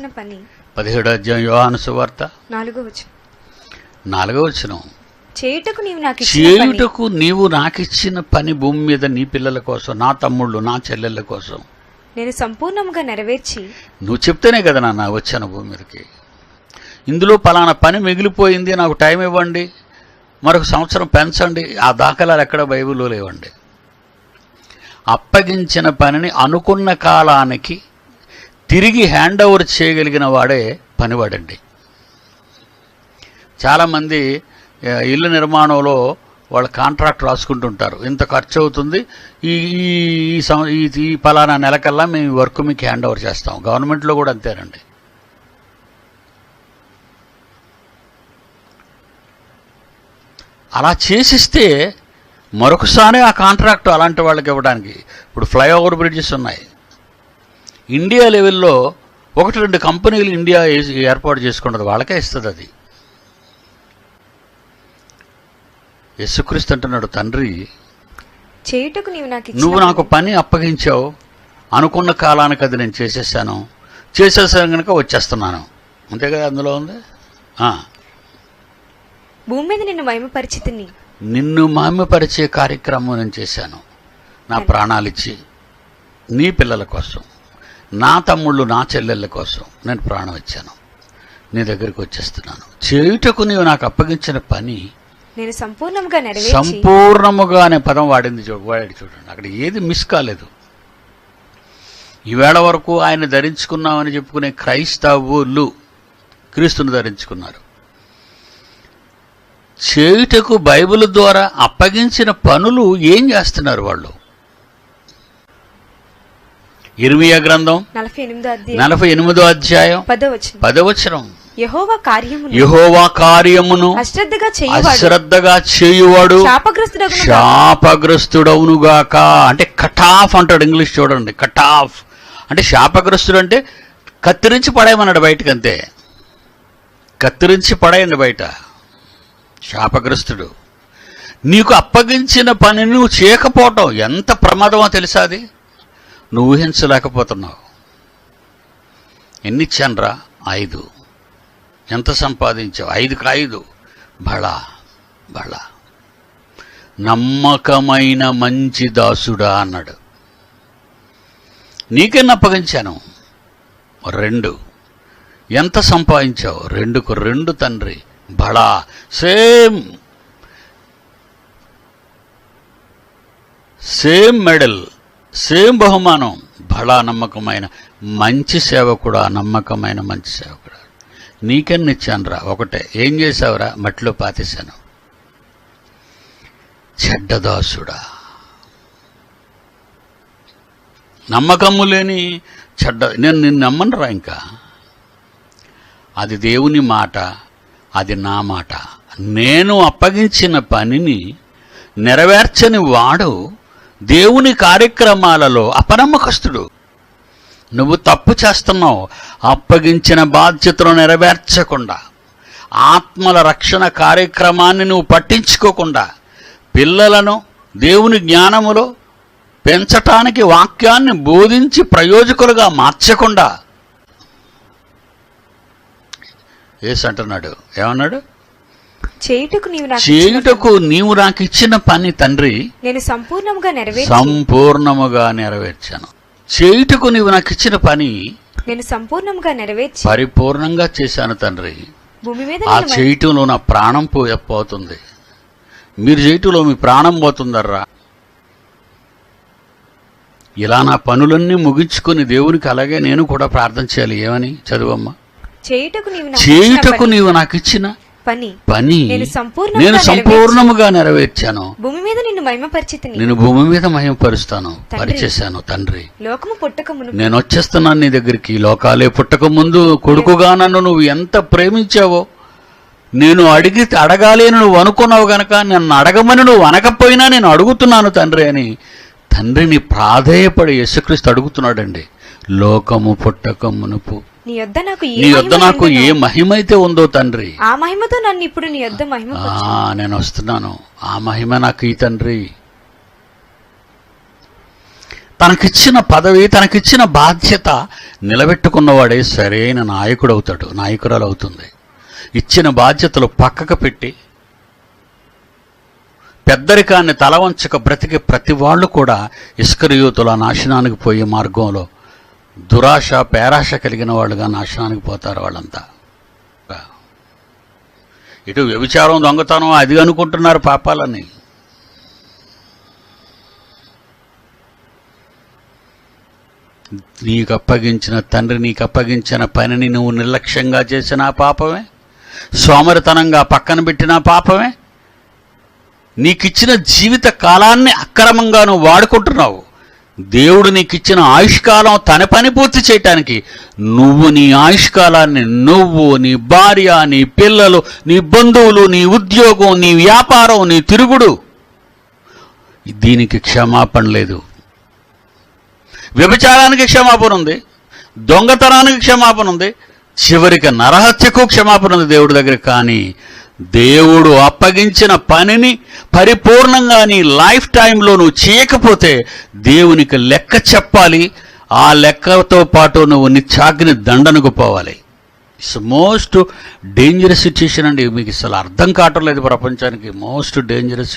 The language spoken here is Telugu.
ఇచ్చిన పని. పదిహేడు అధ్యాయం యోహాను సువార్త. నాలుగో వచ్చు నాలుగో వచనం. చేయుటకు నీవు నాకు ఇచ్చిన పని. చేయుటకు నీవు నాకిచ్చిన పని భూమి మీద నీ పిల్లల కోసం నా తమ్ముళ్ళు నా చెల్లెళ్ళ కోసం. నేను సంపూర్ణంగా నెరవేర్చి నువ్వు చెప్తేనే కదా నాన్న వచ్చాను భూమి మీదకి. ఇందులో పలానా పని మిగిలిపోయింది నాకు టైం ఇవ్వండి. మరొక సంవత్సరం పెంచండి. ఆ దాఖలాలు ఎక్కడ బైబిల్లో లేవండి. అప్పగించిన పనిని అనుకున్న కాలానికి తిరిగి హ్యాండ్ ఓవర్ చేయగలిగిన వాడే పనివాడండి. చాలామంది ఇల్లు నిర్మాణంలో వాళ్ళు కాంట్రాక్ట్ రాసుకుంటుంటారు. ఇంత ఖర్చు అవుతుంది ఈ ఈ ఈ సం- ఈ పలానా నెలకల్లా మేము వర్క్ మీకు హ్యాండ్ ఓవర్ చేస్తాం. గవర్నమెంట్లో కూడా అంతేనండి. అలా చేసిస్తే మరొకసారి ఆ కాంట్రాక్ట్ అలాంటి వాళ్ళకి ఇవ్వడానికి ఇప్పుడు ఫ్లైఓవర్ బ్రిడ్జెస్ ఉన్నాయి. ఇండియా లెవెల్లో ఒకటి రెండు కంపెనీలు ఇండియా ఏర్పాటు చేసుకున్నది వాళ్ళకే ఇస్తుంది అది. యేసుక్రీస్తు అంటున్నాడు తండ్రి చేయుటకు నీవు నాకు నువ్వు నాకు పని అప్పగించావు. అనుకున్న కాలానికి అది నేను చేసేసాను. చేసేసాను కనుక వచ్చేస్తున్నాను. అంతే కదా అందులో ఉంది? భూమి మీద నిన్ను మహిమ పరిచితిని నిన్ను మామ్యపరిచే కార్యక్రమం నేను చేశాను. నా ప్రాణాలిచ్చి నీ పిల్లల కోసం. నా తమ్ముళ్ళు నా చెల్లెళ్ళ కోసం నేను ప్రాణం ఇచ్చాను. నీ దగ్గరికి వచ్చేస్తున్నాను. చేయుటకు నీవు నాకు అప్పగించిన పని నేను నెరవేర్చి సంపూర్ణముగా అనే పదం వాడింది వాడాడు చూడండి. అక్కడ ఏది మిస్ కాలేదు. ఈవేళ వరకు ఆయన ధరించుకున్నామని చెప్పుకునే క్రైస్తవులు క్రీస్తుని ధరించుకున్నారు. చేయుటకు బైబిల్ ద్వారా అప్పగించిన పనులు ఏం చేస్తున్నారు వాళ్ళు? ఇర్మియా గ్రంథం నలభై ఎనిమిదో అధ్యాయం. పదవచనం. యహోవా కార్యమును యహోవా కార్యమును అశ్రద్ధగా చేయవాడు. అశ్రద్ధగా చేయువాడు. శాపగ్రస్తుడగును శాపగ్రస్తుడవునుగాక అంటే కట్ ఆఫ్ అంటాడు ఇంగ్లీష్ చూడండి. కట్ ఆఫ్ అంటే శాపగ్రస్తుడు అంటే కత్తిరించి పడేయమన్నాడు బయటకు అంతే కత్తిరించి పడేయండి బయట. శాపగ్రస్తుడు. నీకు అప్పగించిన పని నువ్వు చేయకపోవటం ఎంత ప్రమాదమో తెలుసా అది? నువ్వు ఊహించలేకపోతున్నావు. ఎన్ని చండ్రా? ఐదు. ఎంత సంపాదించావు? ఐదుకు ఐదు. బళ బళ. నమ్మకమైన మంచి దాసుడా అన్నాడు. నీకెన్ని అప్పగించాను? రెండు. ఎంత సంపాదించావు? రెండుకు రెండు తండ్రి. బళా సేమ్. Same medal. సేమ్ బహుమానం. బడా నమ్మకమైన మంచి సేవకుడా నమ్మకమైన మంచి సేవకుడా. నీకెన్ని ఇచ్చానురా? ఒకటే. ఏం చేశావురా? మట్టిలో పాతేశాను. చెడ్డదాసుడా నమ్మకము లేని చెడ్డ నేను నిన్ను నమ్మనురా ఇంకా. అది దేవుని మాట అది నా మాట. నేను అప్పగించిన పనిని నెరవేర్చని వాడు దేవుని కార్యక్రమాలలో అపనమ్మకస్తుడు. నువ్వు తప్పు చేస్తున్నావు అప్పగించిన బాధ్యతను నెరవేర్చకుండా ఆత్మల రక్షణ కార్యక్రమాన్ని నువ్వు పట్టించుకోకుండా పిల్లలను దేవుని జ్ఞానములో పెంచటానికి వాక్యాన్ని బోధించి ప్రయోజకులుగా మార్చకుండా. ఏసు ఏమన్నాడు? చేయుటకు నీవు నాకు ఇచ్చిన చేయుటకు నీవు నాకు ఇచ్చిన పని తండ్రి నేను సంపూర్ణంగా నెరవేర్చి. సంపూర్ణముగా నెరవేర్చాను. చేయుటకు నీవు నాకు ఇచ్చిన పని నేను సంపూర్ణంగా నెరవేర్చి పరిపూర్ణంగా చేశాను తండ్రి. భూమి మీద ఆ చేయటంలో నా ప్రాణం పోతుంది. మీరు చేయటంలో మీ ప్రాణం పోతుందర్రా. ఇలా నా పనులన్నీ ముగించుకొని దేవునికి అలాగే నేను కూడా ప్రార్థన చేయాలి. ఏమని? చదువమ్మా. చేయుటకు నీవు నాకు ఇచ్చిన పని- పని. నేను సంపూర్ణముగా నెరవేర్చాను. భూమి మీద నిన్ను మహిమపరిచితిని. నేను భూమి మీద మహిమపరుస్తాను. పరిచేశాను తండ్రి. లోకము పుట్టక మునుపు నేను వచ్చేస్తున్నాను నీ దగ్గరికి. లోకాలే పుట్టక ముందు కొడుకుగా నన్ను నువ్వు ఎంత ప్రేమించావో నేను అడిగి అడగాలి అని నువ్వు అనుకున్నావు గనక నన్ను అడగమని నువ్వు అనకపోయినా నేను అడుగుతున్నాను తండ్రి అని. తండ్రిని ప్రాధేయపడి యేసుక్రీస్తు అడుగుతున్నాడండి. లోకము పుట్టక మునుపు నీ యొద్ద నాకు ఏ నీ మహిమ నాకు ఏ ఉండునో, మహిమైతే ఉందో తండ్రి. ఆ మహిమతో నన్ను ఇప్పుడు నీ యొద్ద మహిమ నేను వస్తున్నాను. ఆ మహిమ నాకు ఈ తండ్రి. తనకిచ్చిన పదవి తనకిచ్చిన బాధ్యత నిలబెట్టుకున్నవాడే సరైన నాయకుడు అవుతాడు నాయకురాలు అవుతుంది ఇచ్చిన బాధ్యతలు పక్కకు పెట్టి పెద్దరికాన్ని తలవంచక బ్రతికే ప్రతి వాళ్ళు కూడా ఇస్కరియూతుల నాశనానికి పోయే మార్గంలో దురాశ పేరాశ కలిగిన వాళ్ళుగా నాశనానికి పోతారు వాళ్ళంతా. ఇటు వ్యభిచారం దొంగతనం అది అనుకుంటున్నారు పాపాలని నీకు అప్పగించిన తండ్రి నీకు అప్పగించిన పనిని నువ్వు నిర్లక్ష్యంగా చేసిన పాపమే? సోమరితనంగా పక్కన పెట్టిన పాపమే? నీకిచ్చిన జీవిత కాలాన్ని అక్రమంగా నువ్వు వాడుకుంటున్నావు. దేవుడు నీకిచ్చిన ఆయుష్కాలం తన పని పూర్తి చేయటానికి నువ్వు నీ ఆయుష్కాలాన్ని నువ్వు నీ భార్య నీ పిల్లలు నీ బంధువులు నీ ఉద్యోగం నీ వ్యాపారం నీ తిరుగుడు. దీనికి క్షమాపణ లేదు. వ్యభిచారానికి క్షమాపణ ఉంది. దొంగతనానికి క్షమాపణ ఉంది. చివరికి నరహత్యకు క్షమాపణ ఉంది దేవుడి దగ్గర. కానీ దేవుడు అప్పగించిన పనిని పరిపూర్ణంగా నీ లైఫ్ టైంలో నువ్వు చేయకపోతే దేవునికి లెక్క చెప్పాలి. ఆ లెక్కతో పాటు నువ్వు నిత్యాగ్ని దండనకు పోవాలి. ఇట్స్ మోస్ట్ డేంజరస్ సిచ్యుయేషన్ అండి. మీకు అసలు అర్థం కావటం లేదు ప్రపంచానికి మోస్ట్ డేంజరస్